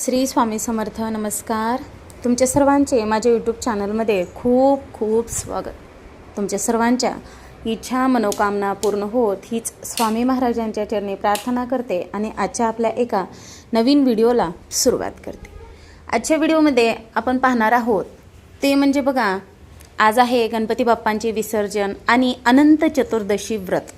श्री स्वामी समर्थ नमस्कार. तुमच्या सर्वांचे माझ्या यूट्यूब चॅनलमध्ये खूप खूप स्वागत. तुमच्या सर्वांच्या इच्छा मनोकामना पूर्ण होत हीच स्वामी महाराजांच्या चरणी प्रार्थना करते आणि आजच्या आपल्या एका नवीन व्हिडिओला सुरुवात करते. आजच्या व्हिडिओमध्ये आपण पाहणार आहोत ते म्हणजे बघा आज आहे गणपती बाप्पांचे विसर्जन आणि अनंत चतुर्दशी व्रत.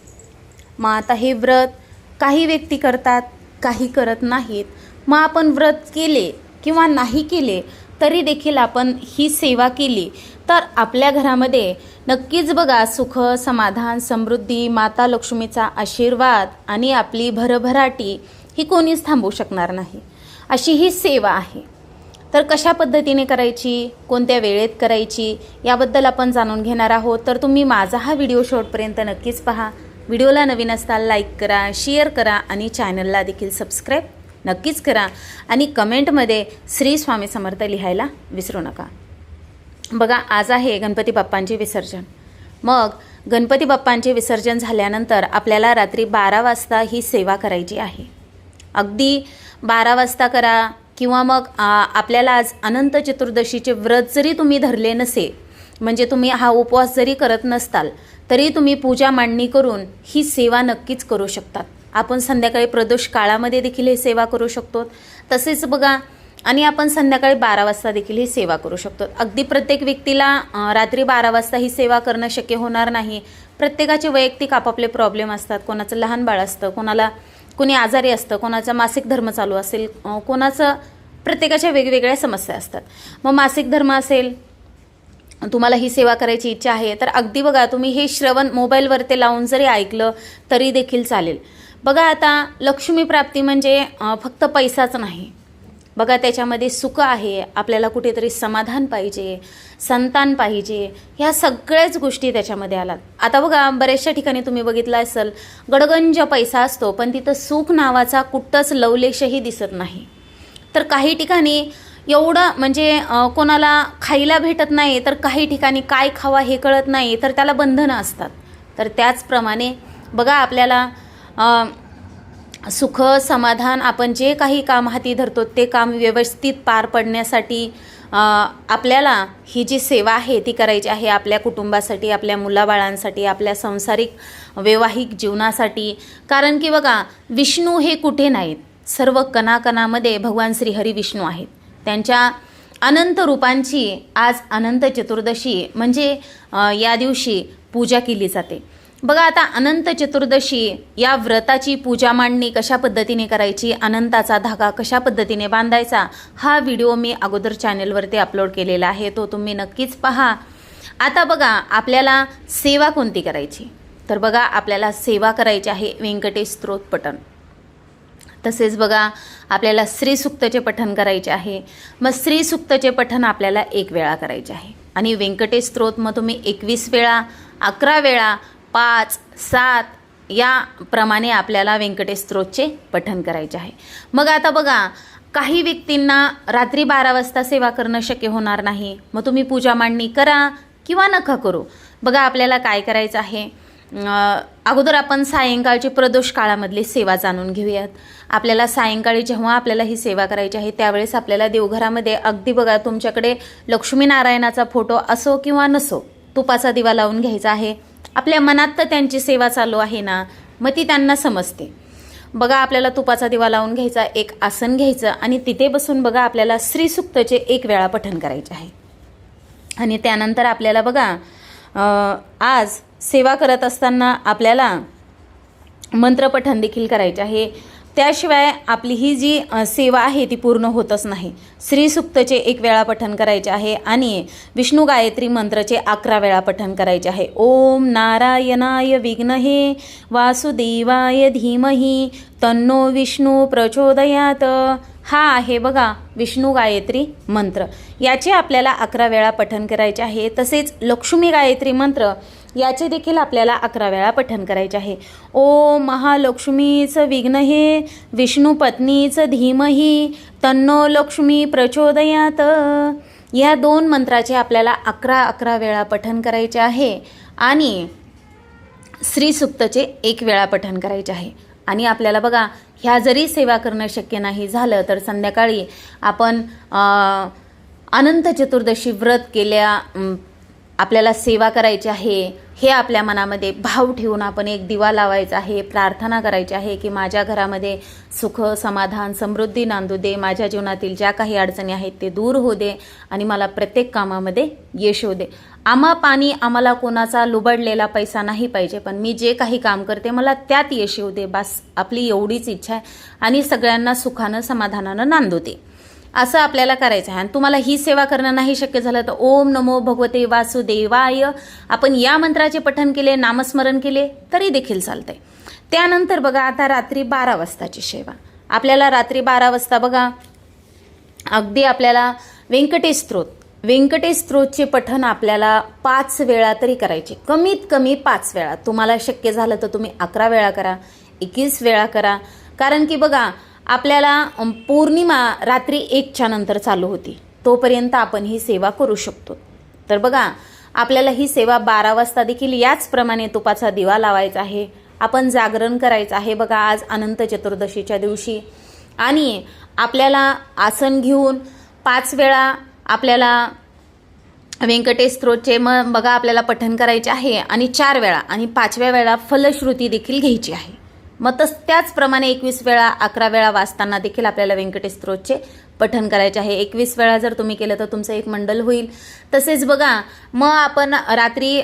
मग आता हे व्रत काही व्यक्ती करतात काही करत नाहीत. मग आपण व्रत केले किंवा नाही केले तरी देखील आपण ही सेवा केली. तर आपल्या घरामध्ये नक्कीच बघा सुख समाधान समृद्धी माता लक्ष्मीचा आशीर्वाद आणि आपली भरभराटी ही कोणीच थांबवू शकणार नाही. अशी ही सेवा आहे. तर कशा पद्धतीने करायची? कोणत्या वेळेत करायची? याबद्दल आपण जाणून घेणार आहोत. तर तुम्ही माझा हा व्हिडिओ शेवटपर्यंत नक्कीच पहा. व्हिडिओला नवीन असताल लाईक करा शेअर करा आणि चॅनलला देखील सबस्क्राईब नक्कीच करा. आणि कमेंटमध्ये श्री स्वामी समर्थ लिहायला विसरू नका. बघा आज आहे गणपती बाप्पांचे विसर्जन. मग गणपती बाप्पांचे विसर्जन झाल्यानंतर आपल्याला रात्री बारा वाजता ही सेवा करायची आहे. अगदी बारा वाजता करा किंवा मग आपल्याला आज अनंत चतुर्दशीचे व्रत जरी तुम्ही धरले नसे म्हणजे तुम्ही हा उपवास जरी करत नसताल तरी तुम्ही पूजा मांडणी करून ही सेवा नक्कीच करू शकतात. आपण संध्याकाळी प्रदोष काळामध्ये देखील ही सेवा करू शकतो. तसेच बघा आणि आपण संध्याकाळी बारा वाजता देखील ही सेवा करू शकतो. अगदी प्रत्येक व्यक्तीला रात्री बारा वाजता ही सेवा करणं शक्य होणार नाही. प्रत्येकाचे वैयक्तिक आपापले प्रॉब्लेम असतात. कोणाचं लहान बाळ असतं कोणाला कोणी आजारी असतं कोणाचा मासिक धर्म चालू असेल कोणाचं प्रत्येकाच्या वेगवेगळ्या समस्या असतात. मग मासिक धर्म असेल तुम्हाला ही सेवा करायची इच्छा आहे तर अगदी बघा तुम्ही हे श्रवण मोबाईलवर ते लावून जरी ऐकलं तरी देखील चालेल. बघा आता लक्ष्मी प्राप्ती म्हणजे फक्त पैसाच नाही. बघा त्याच्यामध्ये सुख आहे आपल्याला कुठेतरी समाधान पाहिजे संतान पाहिजे ह्या सगळ्याच गोष्टी त्याच्यामध्ये आलात आता बघा बऱ्याचशा ठिकाणी तुम्ही बघितलं असेल गडगंज पैसा असतो पण तिथं सुख नावाचा कुठंच लवलेशही दिसत नाही. तर काही ठिकाणी एवढं म्हणजे कोणाला खायला भेटत नाही तर काही ठिकाणी काय खावा हे कळत नाही तर त्याला बंधनं असतात. तर त्याचप्रमाणे बघा आपल्याला सुख समाधान आपण जे काही काम हाती धरतो ते काम व्यवस्थित पार पडण्यासाठी आपल्याला ही जी सेवा आहे ती करायची आहे आपल्या कुटुंबासाठी आपल्या मुलाबाळांसाठी आपल्या संसारिक वैवाहिक जीवनासाठी. कारण की बघा विष्णू हे कुठे नाहीत. सर्व कणाकणामध्ये भगवान श्री हरी विष्णू आहेत. त्यांच्या अनंत रूपांची आज अनंत चतुर्दशी म्हणजे या दिवशी पूजा केली जाते. बघा आता अनंत चतुर्दशी या व्रताची पूजा मांडणी कशा पद्धतीने करायची अनंताचा धागा कशा पद्धतीने बांधायचा हा व्हिडिओ मी अगोदर चॅनलवरती अपलोड केलेला आहे तो तुम्ही नक्कीच पहा. आता बघा आपल्याला सेवा कोणती करायची? तर बघा आपल्याला सेवा करायची आहे व्यंकटेश स्तोत्र पठण तसेच बघा आपल्याला श्रीसुक्तचे पठण करायचे आहे. मग श्रीसुक्तचे पठण आपल्याला एक वेळा करायचे आहे. आणि व्यंकटेश स्त्रोत मग तुम्ही एकवीस वेळा अकरा वेळा पाच सात याप्रमाणे आपल्याला व्यंकटेश स्त्रोतचे पठण करायचे आहे. मग आता बघा काही व्यक्तींना रात्री बारा वाजता सेवा करणं शक्य होणार नाही. मग तुम्ही पूजा मांडणी करा किंवा नका करू. बघा आपल्याला काय करायचं आहे? अगोदर आपण सायंकाळची प्रदोष काळामधली सेवा जाणून घेऊयात. आपल्याला सायंकाळी जेव्हा आपल्याला ही सेवा करायची आहे त्यावेळेस आपल्याला देवघरामध्ये अगदी बघा तुमच्याकडे लक्ष्मीनारायणाचा फोटो असो किंवा नसो तुपाचा दिवा लावून घ्यायचा आहे. आपल्या मनात तर त्यांची सेवा चालू आहे ना मग ती त्यांना समजते. बघा आपल्याला तुपाचा दिवा लावून घ्यायचा एक आसन घ्यायचं आणि तिथे बसून बघा आपल्याला श्रीसुक्तचे एक वेळा पठण करायचे आहे. आणि त्यानंतर आपल्याला बघा आज सेवा करत असताना आपल्याला मंत्रपठण देखील करायचे आहे. त्याशिवाय आपली ही जी सेवा आहे ती पूर्ण होतच नाही. श्रीसुक्तचे एक वेळा पठण करायचे आहे आणि विष्णू गायत्री मंत्रचे अकरा वेळा पठण करायचे आहे. ओम नारायणाय विघ्नहे वासुदेवाय धीमही तन्नो विष्णू प्रचोदयात. हा आहे बघा विष्णू गायत्री मंत्र. याचे आपल्याला अकरा वेळा पठण करायचे आहे. तसेच लक्ष्मी गायत्री मंत्र याचे देखील आपल्याला अकरा वेळा पठण करायचे आहे. ओ महालक्ष्मीचं विघ्न हे विष्णू पत्नीचं धीमही तन्नो लक्ष्मी प्रचोदयात. या दोन मंत्राचे आपल्याला अकरा अकरा वेळा पठण करायचे आहे आणि श्रीसुक्तचे एक वेळा पठण करायचे आहे. आणि आपल्याला बघा ह्या जरी सेवा करणं शक्य नाही झालं तर संध्याकाळी आपण अनंत चतुर्दशी व्रत केल्या आपल्याला सेवा करायची आहे हे आपल्या मनामध्ये भाव ठेवून आपण एक दिवा लावायचा आहे प्रार्थना करायची आहे की माझ्या घरामध्ये सुख समाधान समृद्धी नांदू दे माझ्या जीवनातील ज्या काही अडचणी आहेत ते दूर होऊ दे आणि मला प्रत्येक कामामध्ये यश होऊ दे. आम्हा पाणी आम्हाला कोणाचा लुबडलेला पैसा नाही पाहिजे पण मी जे काही काम करते मला त्यात यश येऊ दे. बस आपली एवढीच इच्छा आहे आणि सगळ्यांना सुखानं समाधानानं नांदू दे. असं आपल्याला करायचं आहे. आणि तुम्हाला ही सेवा करणं नाही शक्य झालं तर ओम नमो भगवते वासुदेवाय. आपण या मंत्राचे पठण केले नामस्मरण केले तरी देखील चालतंय. त्यानंतर बघा आता रात्री बारा वाजताची सेवा. आपल्याला रात्री बारा वाजता बघा अगदी आपल्याला व्यंकटेश स्त्रोत व्यंकटेश स्त्रोतचे पठण आपल्याला पाच वेळा तरी करायचे. कमीत कमी पाच वेळा. तुम्हाला शक्य झालं तर तुम्ही अकरा वेळा करा एकवीस वेळा करा. कारण की बघा आपल्याला पौर्णिमा रात्री एकच्या नंतर चालू होती. तोपर्यंत आपण ही सेवा करू शकतो. तर बघा आपल्याला ही सेवा बारा वाजता देखील याचप्रमाणे तुपाचा दिवा लावायचा आहे. आपण जागरण करायचं आहे. बघा आज अनंत चतुर्दशीच्या दिवशी. आणि आपल्याला आसन घेऊन पाच वेळा आपल्याला व्यंकटेश मग बघा आपल्याला पठण करायचे आहे. आणि चार वेळा आणि पाचव्या वेळा फलश्रुती देखील घ्यायची आहे. मग तस त्याचप्रमाणे एकवीस वेळा अकरा वेळा वाचताना देखील आपल्याला व्यंकटेश स्तोत्रचे पठन करायचे आहे. एकवीस वेळा जर तुम्ही केलं तर तुमचं एक मंडल होईल. तसेच बघा मग आपण रात्री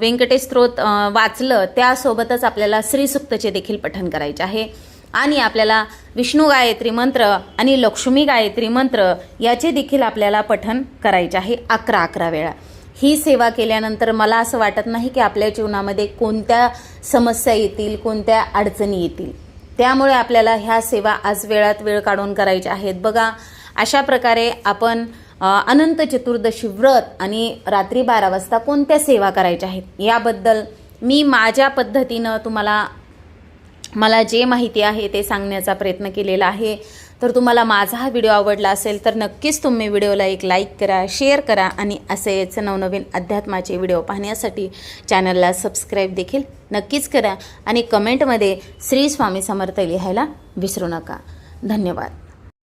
व्यंकटेश स्त्रोत वाचलं त्यासोबतच आपल्याला श्रीसुक्तचे देखील पठन करायचे आहे. आणि आपल्याला विष्णू गायत्री मंत्र आणि लक्ष्मी गायत्री मंत्र याचे देखील आपल्याला पठन करायचे आहे अकरा अकरा वेळा. ही सेवा केल्यानंतर मला असं वाटत नाही की आपल्या जीवनामध्ये कोणत्या समस्या येतील कोणत्या अडचणी येतील. त्यामुळे आपल्याला ह्या सेवा आज वेळात वेळ काढून करायच्या आहेत. बघा अशा प्रकारे आपण अनंत चतुर्दशी व्रत आणि रात्री बारा वाजता कोणत्या सेवा करायच्या आहेत? याबद्दल मी माझ्या पद्धतीनं तुम्हाला मला जे माहिती आहे ते सांगण्याचा प्रयत्न केलेला आहे. तर तुम्हाला माझा हा व्हिडिओ आवडला असेल तर नक्कीच तुम्ही व्हिडिओला एक लाईक करा शेअर करा आणि असेच नवनवीन अध्यात्माचे व्हिडिओ पाहण्यासाठी चॅनलला सबस्क्राईब देखील नक्कीच करा आणि कमेंटमध्ये श्री स्वामी समर्थ लिहायला विसरू नका. धन्यवाद.